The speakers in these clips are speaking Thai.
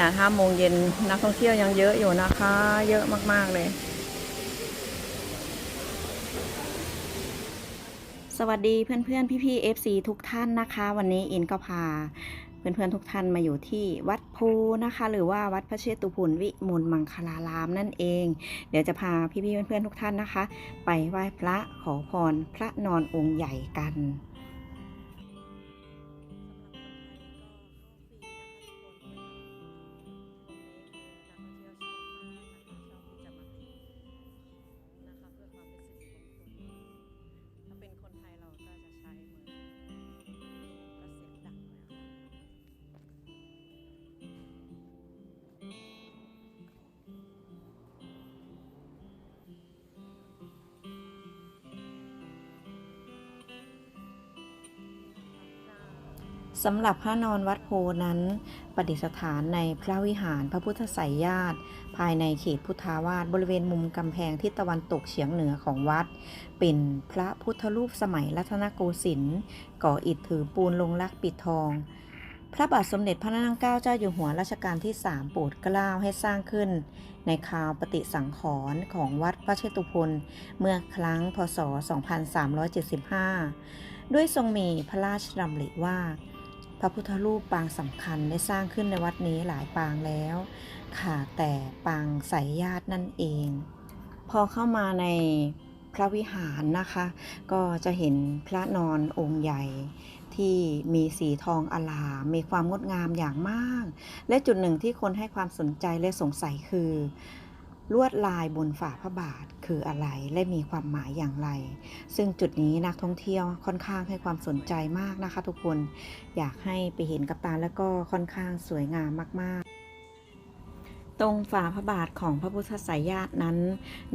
นาดห้าโมงเย็นนักท่องเที่ยวยังเยอะอยู่นะคะ เยอะมาก ๆ เลย สวัสดีเพื่อนๆ พี่ๆ FC ทุกท่านนะคะ วันนี้อินก็พาเพื่อนๆทุกท่านมาอยู่ที่วัดโพนะคะ หรือว่าวัดพระเชตุพุนวิมลมังคลารามนั่นเอง เดี๋ยวจะพาพี่ๆเพื่อนๆทุกท่านนะคะ ไปไหว้พระขอพรพระนอนองค์ใหญ่กัน สำหรับพระนอนวัดโพนั้น ประดิษฐานในพระวิหารพระพุทธไสยญาติ ภายในเขตพุทธาวาสบริเวณมุมกำแพงทิศตะวันตกเฉียงเหนือของวัด เป็นพระพุทธรูปสมัยรัตนโกสินทร์ก่ออิฐถือปูนลงลักปิดทอง พระบาทสมเด็จพระนางเกล้าเจ้าอยู่หัวรัชกาลที่3โปรดเกล้าให้สร้างขึ้น ในคราวปฏิสังขรณ์ของวัดพระเชตุพนเมื่อครั้งพศ 2375 ด้วยทรงมีพระราชดำริว่า พระพุทธรูปปางสำคัญได้สร้างขึ้นในวัดนี้หลายปางแล้ว ค่ะแต่ปางสายญาตินั่นเอง พอเข้ามาในพระวิหารนะคะ ก็จะเห็นพระนอนองค์ใหญ่ที่มีสีทองอลามมีความงดงามอย่างมาก และจุดหนึ่งที่คนให้ความสนใจและสงสัยคือ ลวดลายบนฝ่าพระบาทคืออะไรและมีความหมายอย่างไร ซึ่งจุดนี้นักท่องเที่ยวค่อนข้างให้ความสนใจมากนะคะ ทุกคนอยากให้ไปเห็นกับตาแล้วก็ค่อนข้างสวยงามมาก ๆ ตรงฝ่าพระบาทของพระพุทธสายญาตินั้น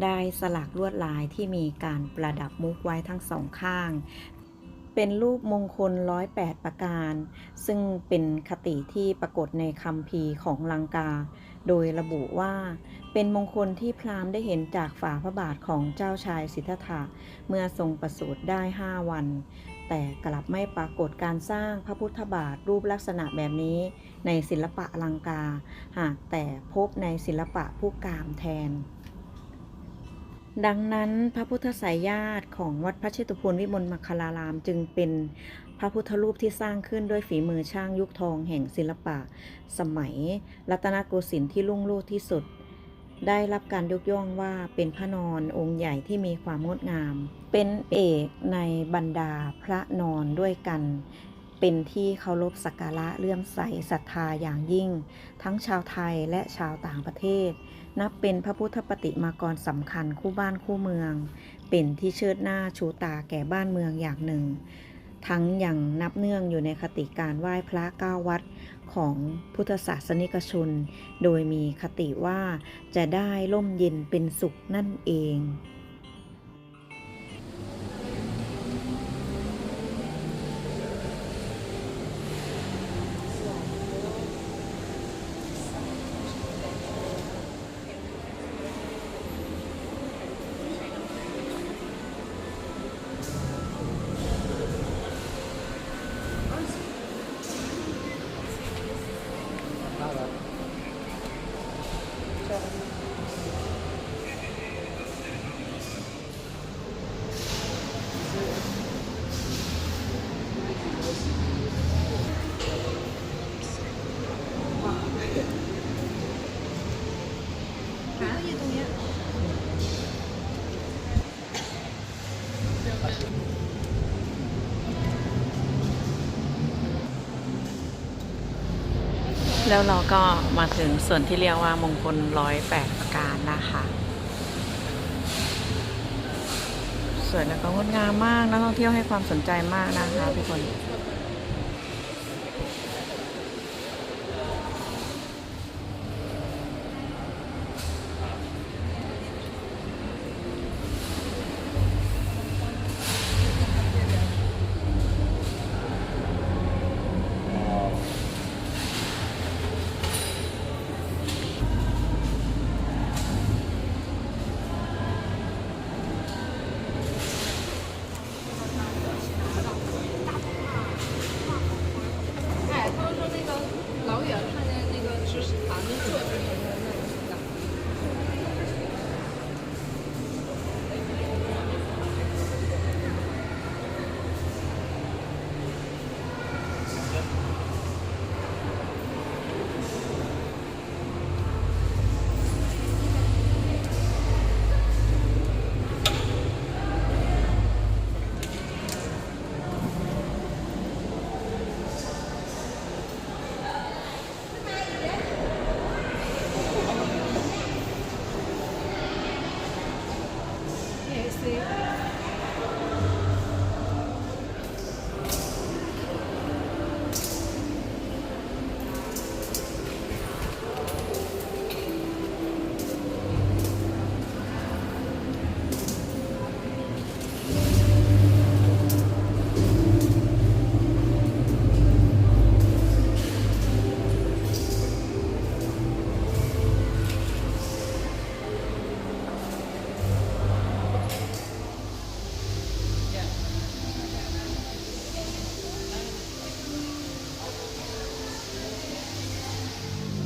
ได้สลักลวดลายที่มีการประดับมุกไว้ทั้งสองข้าง เป็นรูปมงคล108ปดประการ ซึ่งเป็นคติที่ปรากฏในคำพีของลังกา โดยระบุว่า เป็นมงคลที่พราหมณ์ได้เห็นจากฝาพระบาทของเจ้าชายสิทธัตถะเมื่อทรงประสูติได้5วัน แต่กลับไม่ปรากฏการสร้างพระพุทธบาทรูปลักษณะแบบนี้ในศิลปะอลังกา หากแต่พบในศิลปะผู้กามแทน ดังนั้นพระพุทธสายญาติของวัดพระเชตุพนวิมลมัคลารามจึงเป็นพระพุทธรูปที่สร้างขึ้นด้วยฝีมือช่างยุคทองแห่งศิลปะ สมัย รัตนโกสินทร์ที่รุ่งโรจน์ที่สุด ได้รับการยกย่องว่าเป็นพระนอนองค์ใหญ่ที่มีความงดงาม เป็นเอกในบรรดาพระนอนด้วยกัน เป็นที่เคารพสักการะเลื่อมใสศรัทธาอย่างยิ่ง ทั้งชาวไทยและชาวต่างประเทศ นับเป็นพระพุทธปฏิมากรสำคัญคู่บ้านคู่เมือง เป็นที่เชิดหน้าชูตาแก่บ้านเมืองอย่างหนึ่ง ทั้งยังนับเนื่องอยู่ในคติการไหว้พระเก้าวัดของพุทธศาสนิกชน โดยมีคติว่าจะได้ร่มเย็นเป็นสุขนั่นเอง แล้วเราก็มาถึงส่วนที่เรียกว่ามงคลร้อยแปดประการนะคะ สวยแล้วก็งดงามมากนักท่องเที่ยวให้ความสนใจมากนะคะทุกคน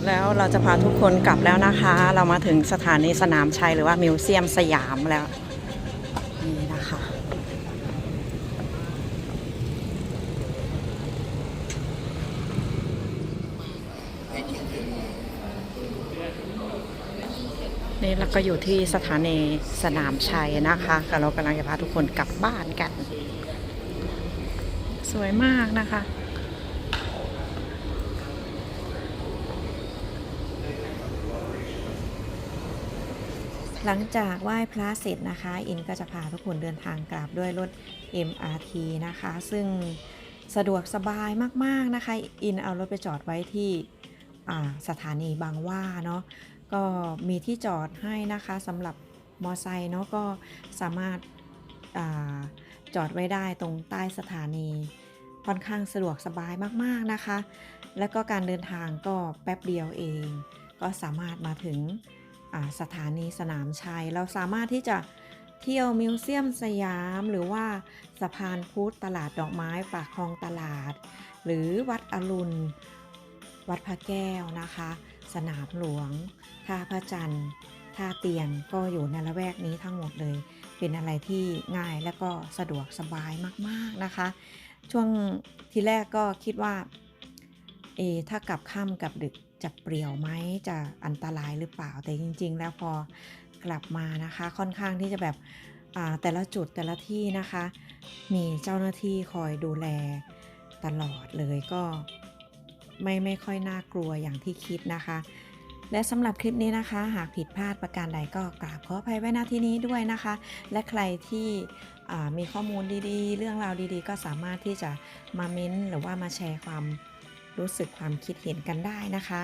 แล้วเราจะพาทุกคนกลับแล้วนะคะ เรามาถึงสถานีสนามชัยหรือว่ามิวเซียมสยามแล้ว นี่นะคะ นี่เราก็อยู่ที่สถานีสนามชัยนะคะแต่เรากำลังจะพาทุกคนกลับบ้านกัน สวยมากนะคะ หลังจากไหว้พระเสร็จนะคะอินก็จะพาทุกคนเดินทางกลับด้วยรถ MRT นะคะ ซึ่งสะดวกสบายมากๆนะคะ อินเอารถไปจอดไว้ที่สถานีบางว่าเนาะก็มีที่จอดให้นะคะสำหรับมอไซค์เนาะก็สามารถอาจอดไว้ได้ตรงใต้สถานีค่อนข้างสะดวกสบายมากๆนะคะ แล้วก็การเดินทางก็แป๊บเดียวเอง ก็สามารถมาถึง สถานีสนามชัย เราสามารถที่จะเที่ยวมิวเซียมสยาม หรือว่าสะพานพุทธตลาดดอกไม้ปากคลองตลาด หรือวัดอรุณ วัดพระแก้วนะคะ สนามหลวงท่าพระจันทร์ท่าเตียนก็อยู่ในละแวกนี้ทั้งหมดเลย เป็นอะไรที่ง่ายและก็สะดวกสบายมากๆนะคะ ช่วงที่แรกก็คิดว่าเอถ้ากลับค่ำกลับดึก จะเปรี่ยวไหมจะอันตรายหรือเปล่า แต่จริง ๆ แล้วพอกลับมานะคะค่อนข้างที่จะแบบแต่ละจุดแต่ละที่นะคะ มีเจ้าหน้าที่คอยดูแลตลอดเลยก็ไม่ไม่ค่อยน่ากลัวอย่างที่คิดนะคะ และสำหรับคลิปนี้นะคะ หากผิดพลาดประการใดก็กราบขออภัยไว้ณที่นี้ด้วยนะคะ และใครที่มีข้อมูลดีๆ เรื่องราวดีๆ ก็สามารถที่จะมาเม้นหรือว่ามาแชร์ความ รู้สึกความคิดเห็นกันได้นะคะ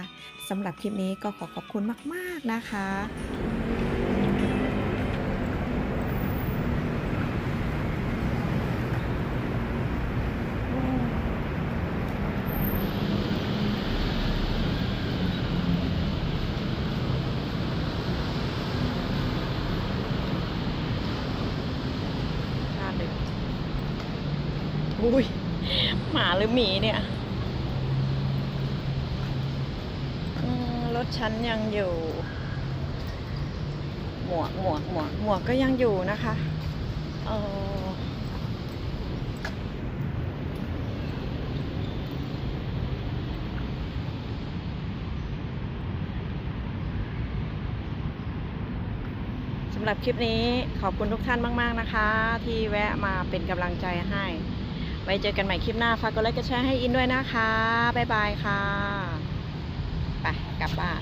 สำหรับคลิปนี้ก็ขอขอบคุณมาก ๆ นะคะอุ้ยหมาหรือหมีเนี่ยอืม รถฉันยังอยู่ หมวกหมวกหมวกหมวกก็ยังอยู่นะคะเออสำหรับคลิปนี้ขอบคุณทุกท่านมาก ๆ นะคะ ที่แวะมาเป็นกำลังใจให้ ไว้เจอกันใหม่คลิปหน้า ฝากกดไลค์กดแชร์ให้อินด้วยนะคะ บ๊ายบายค่ะ กลับบ้าน